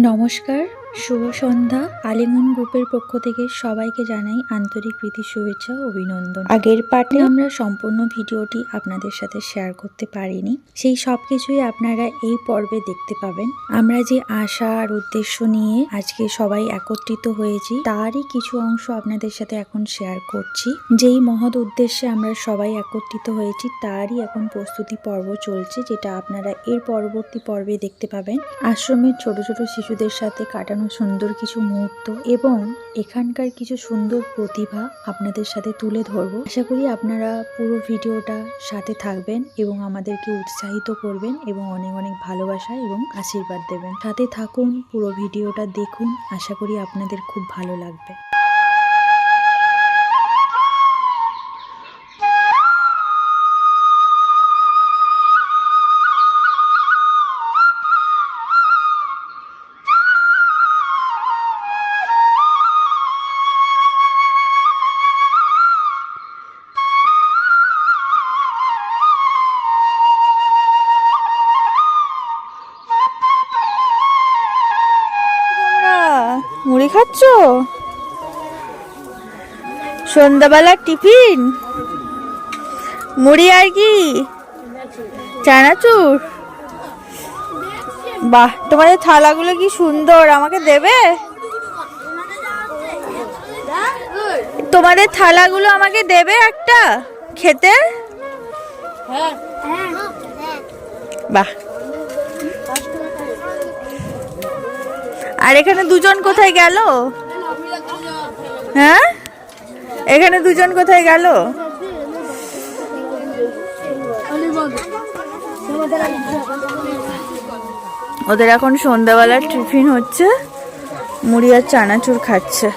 নমস্কার। শুভ সন্ধ্যা। আলিমন গ্রুপের পক্ষ থেকে সবাইকে জানাই আন্তরিক প্রীতি শুভেচ্ছা ও অভিনন্দন। আগের পার্টে আমরা সম্পূর্ণ ভিডিওটি আপনাদের সাথে শেয়ার করতে পারিনি। সেই সব কিছুই আপনারা এই পর্বে দেখতে পাবেন। আমরা যে আশা আর উদ্দেশ্য নিয়ে আজকে সবাই একত্রিত হয়েছি তারই কিছু অংশ আপনাদের সাথে এখন শেয়ার করছি। যেই মহৎ উদ্দেশ্যে আমরা সবাই একত্রিত হয়েছি তারই এখন প্রস্তুতি পর্ব চলছে যেটা আপনারা এর পরবর্তী পর্বে দেখতে পাবেন। আশ্রমের ছোট ছোট শিশুদের সাথে কাটানো সুন্দর কিছু মুহূর্ত এবং এখানকার কিছু সুন্দর প্রতিভা আপনাদের সাথে তুলে ধরব। আশা করি আপনারা পুরো ভিডিওটা সাথে থাকবেন এবং আমাদেরকে উৎসাহিত করবেন এবং অনেক অনেক ভালোবাসা এবং আশীর্বাদ দেবেন। সাথে থাকুন, পুরো ভিডিওটা দেখুন। আশা করি আপনাদের খুব ভালো লাগবে। সন্ধ্যাবেলার টিফিন? মুড়ি আর কি? চানাচুর? বাহ, তোমাদের থালাগুলো কি সুন্দর, আমাকে দেবে? তোমাদের থালাগুলো আমাকে দেবে একটা? খেতে? বাহ। আর এখানে দুজন কোথায় গেল? হ্যাঁ? এখানে দুজন কোথায় গেল? ওদের এখন সন্ধ্যাবেলার টিফিন হচ্ছে। মুড়ি আর চানাচুর খাচ্ছে।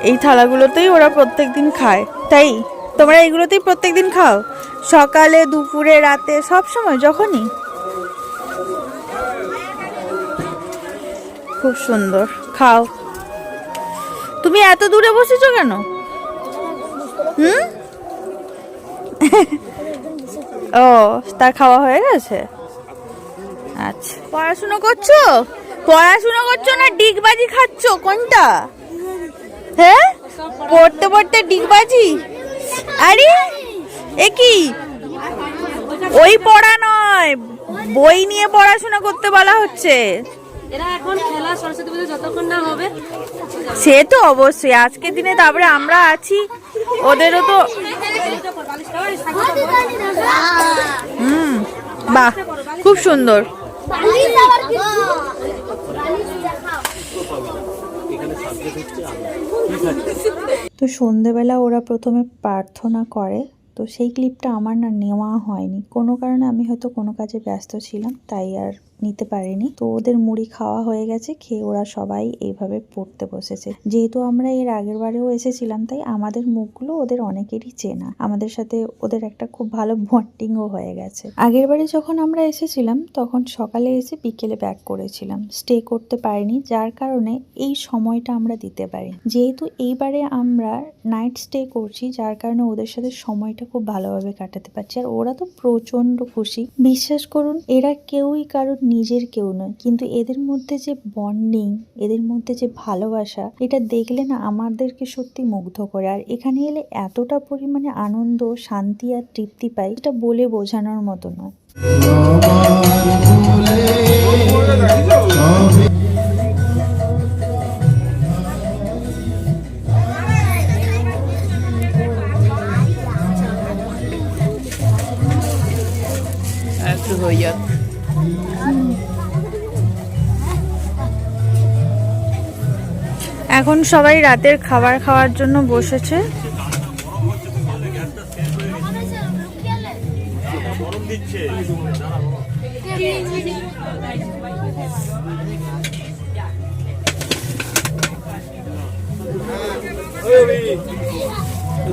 এই থালাগুলোতেই ওরা প্রত্যেকদিন খায়। তাই, তোমরা এইগুলোতেই প্রত্যেকদিন খাও? সকালে, দুপুরে, রাতে, সব সময়, যখনই। খুব সুন্দর। খাও। তুমি এত দূরে বসেছো কেন? হুম? ও তার খাওয়া হয়ে গেছে? আচ্ছা। পড়াশুনো করছ? পড়াশুনো করছ না ডিগবাজি খাচ্ছ? কোনটা? হ্যাঁ পড়তে পড়তে ডিগবাজি? আরে, এ কি? ওই পড়া নয়, বই নিয়ে পড়াশোনা করতে বলা হচ্ছে। এরা এখন খেলা সরস্বতী পুজো যতক্ষণ না হবে। সে তো অবশ্যই আজকের দিনে তারপরে আমরা আছি। ওদেরও তো হুম বাহ খুব সুন্দর। তো সন্ধেবেলা ওরা প্রথমে প্রার্থনা করে তো সেই ক্লিপটা আমার না নেওয়া হয়নি। কোনো কারণে আমি হয়তো কোনো কাজে ব্যস্ত ছিলাম তাই আর নিতে পারেনি। তো ওদের মুড়ি খাওয়া হয়ে গেছে, খেয়ে ওরা সবাই এইভাবে পড়তে বসেছে। যেহেতু আমরা এর আগের বারেও এসেছিলাম, তাই আমাদের মুখগুলো ওদের অনেকেরই চেনা। আমাদের সাথে ওদের একটা খুব ভালো বন্ডিংও হয়ে গেছে। আগের বারে যখন আমরা এসেছিলাম, তখন সকালে এসে বিকেলে ব্যাক করেছিলাম। স্টে করতে পারিনি, যার কারণে এই সময়টা আমরা দিতে পারি যেহেতু এইবারে আমরা নাইট স্টে করছি, যার কারণে ওদের সাথে সময়টা খুব ভালোভাবে কাটাতে পারছি। আর ওরা তো প্রচণ্ড খুশি। বিশ্বাস করুন, এরা কেউই কারোর নিজের কেউ নয়। কিন্তু এদের মধ্যে যে বন্ডিং এদের মধ্যে যে ভালোবাসা, এটা দেখলে না আমাদেরকে সত্যি মুগ্ধ করে। আর এখানে এলে এতটা পরিমাণে আনন্দ, শান্তি আর তৃপ্তি পাই এটা বলে বোঝানোর মতো নয়। যাক। এখন সবাই রাতের খাবার খাওয়ার জন্য বসেছে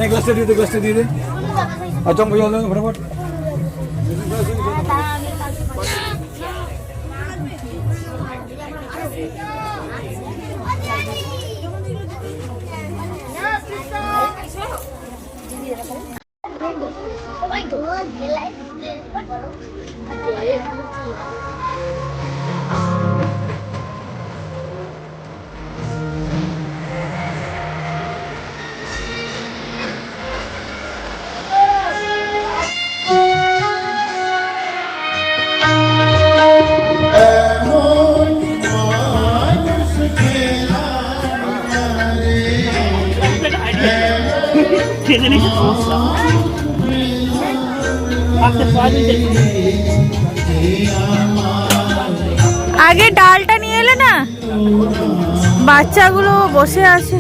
গ্লাসটা দিয়ে দে গ্লাসটা দিয়ে দে আচ্ছা Oh my god, you like this? আগে ডালটা নিয়ে এলে না বাচ্চাগুলো বসে আছে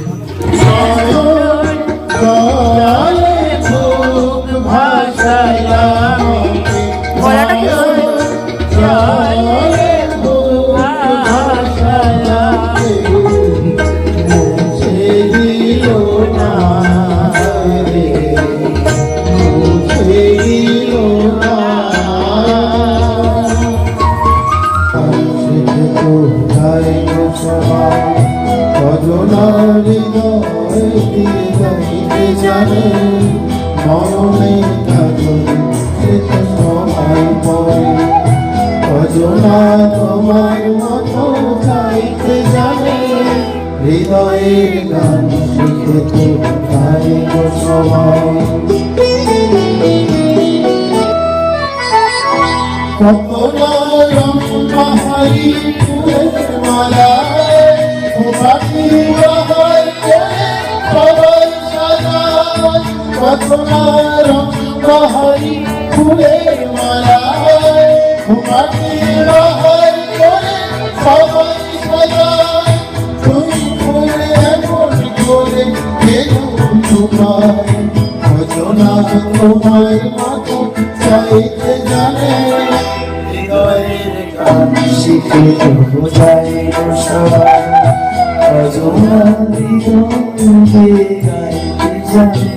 অজনা তোমার মতো চাইতে জানে। হৃদয়ের গান শিখে তো তাই সবাই। কত লম্বা হারি ফুলের মালা পাখি বাহার ফুলের তোমার মতো চাইতে জানে। হৃদয়ের গান শিখে বোঝাই সবাই। অজনা দিগন্তে গাইতে জানে।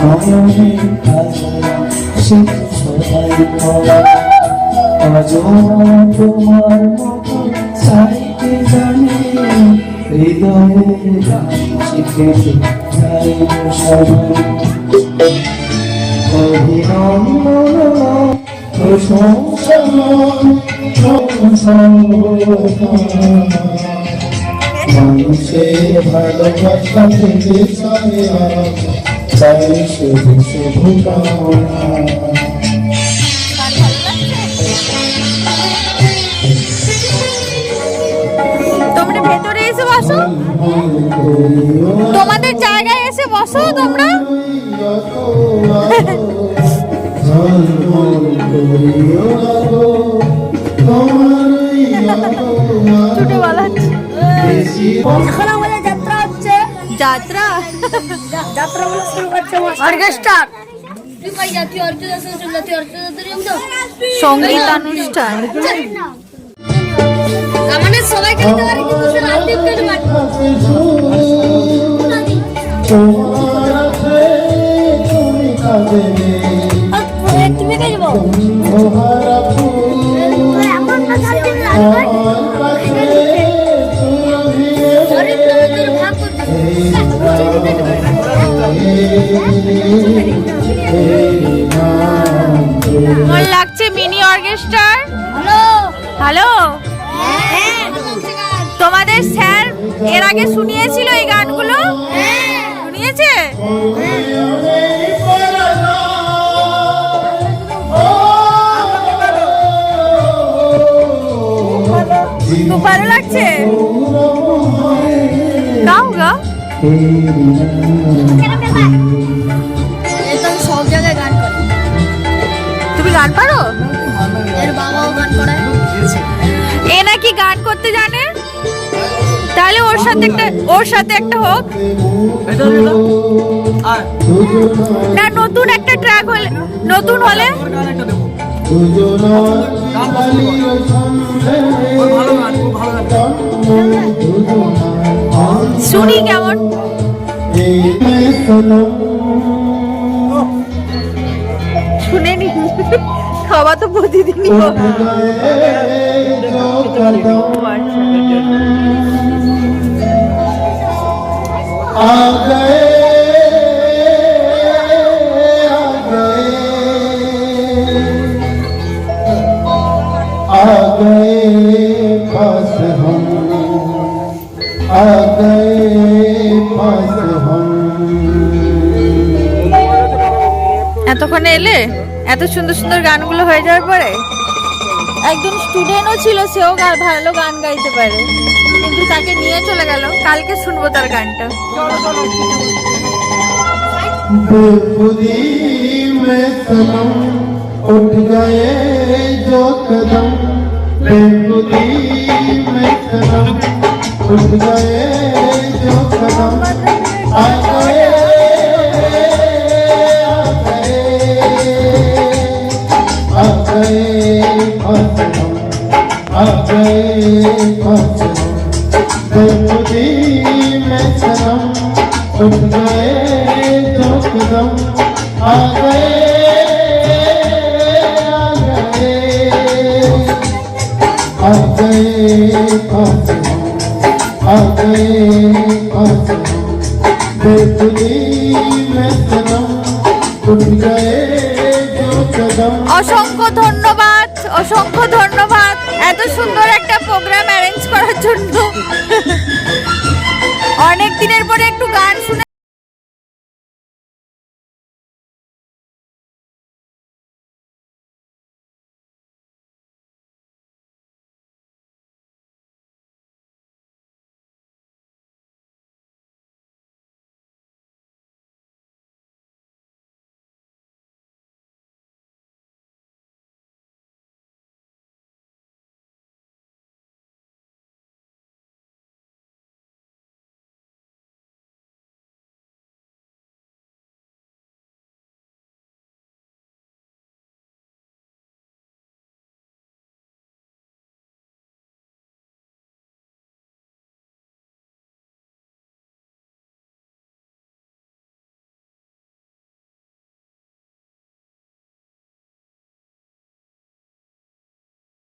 নয়নের ভাষা শিখে সবাই অজনা তোমার মতো চাইতে জানে হৃদয়ের গান শিখে বোঝাই সবাই অভিনন্দন প্রশংসা মানুষের ভালোবাসা থেকে চায় চাই শুধু বসো। তোমাদের জায়গায় এসে বসো তোমরা। এখন আমাদের যাত্রা হচ্ছে। যাত্রা? যাত্রা বলে শুরু করছে অর্কেস্ট্রার। তুই কই যাচ্ছি অর্কেস্ট্রা শুরু যাচ্ছি অর্কেস্ট্রা সংগীত অনুষ্ঠান আমাদের সবাই খেলতে পারে লাগছে মিনি অর্কেস্ট্রার? হ্যালো। হ্যালো। হ্যাঁ তোমাদের স্যার এর আগে শুনিয়েছিল এই গানগুলো? শুনিয়েছে? খুব ভালো লাগছে? গাও এটা সব জায়গায় গান করে। তুমি গান পারো? এর বাবাও গান করে এ নাকি গান করতে জানে? সাথে একটা ওর সাথে একটা হোক। না নতুন একটা ট্র্যাক হলে নতুন হলে? শুনি কেমন? শুনে নি। খাওয়া তো প্রতিদিনই। এতক্ষণে এলে? এত সুন্দর সুন্দর গানগুলো হয়ে যাওয়ার পরে? একজন স্টুডেন্টও ছিল সেও গা- ভালো গান গাইতে পারে কিন্তু তাকে নিয়ে চলে গেল কালকে শুনবো তার গানটা बेखुदी में सनम उठ गए जो कदम बेखुदी में सनम उठ गए जो कदम आ गए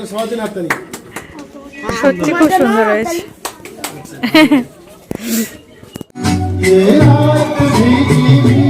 হাতের সবার দিন হাততালি সত্যি খুব সুন্দর হয়েছে ये रात भीगी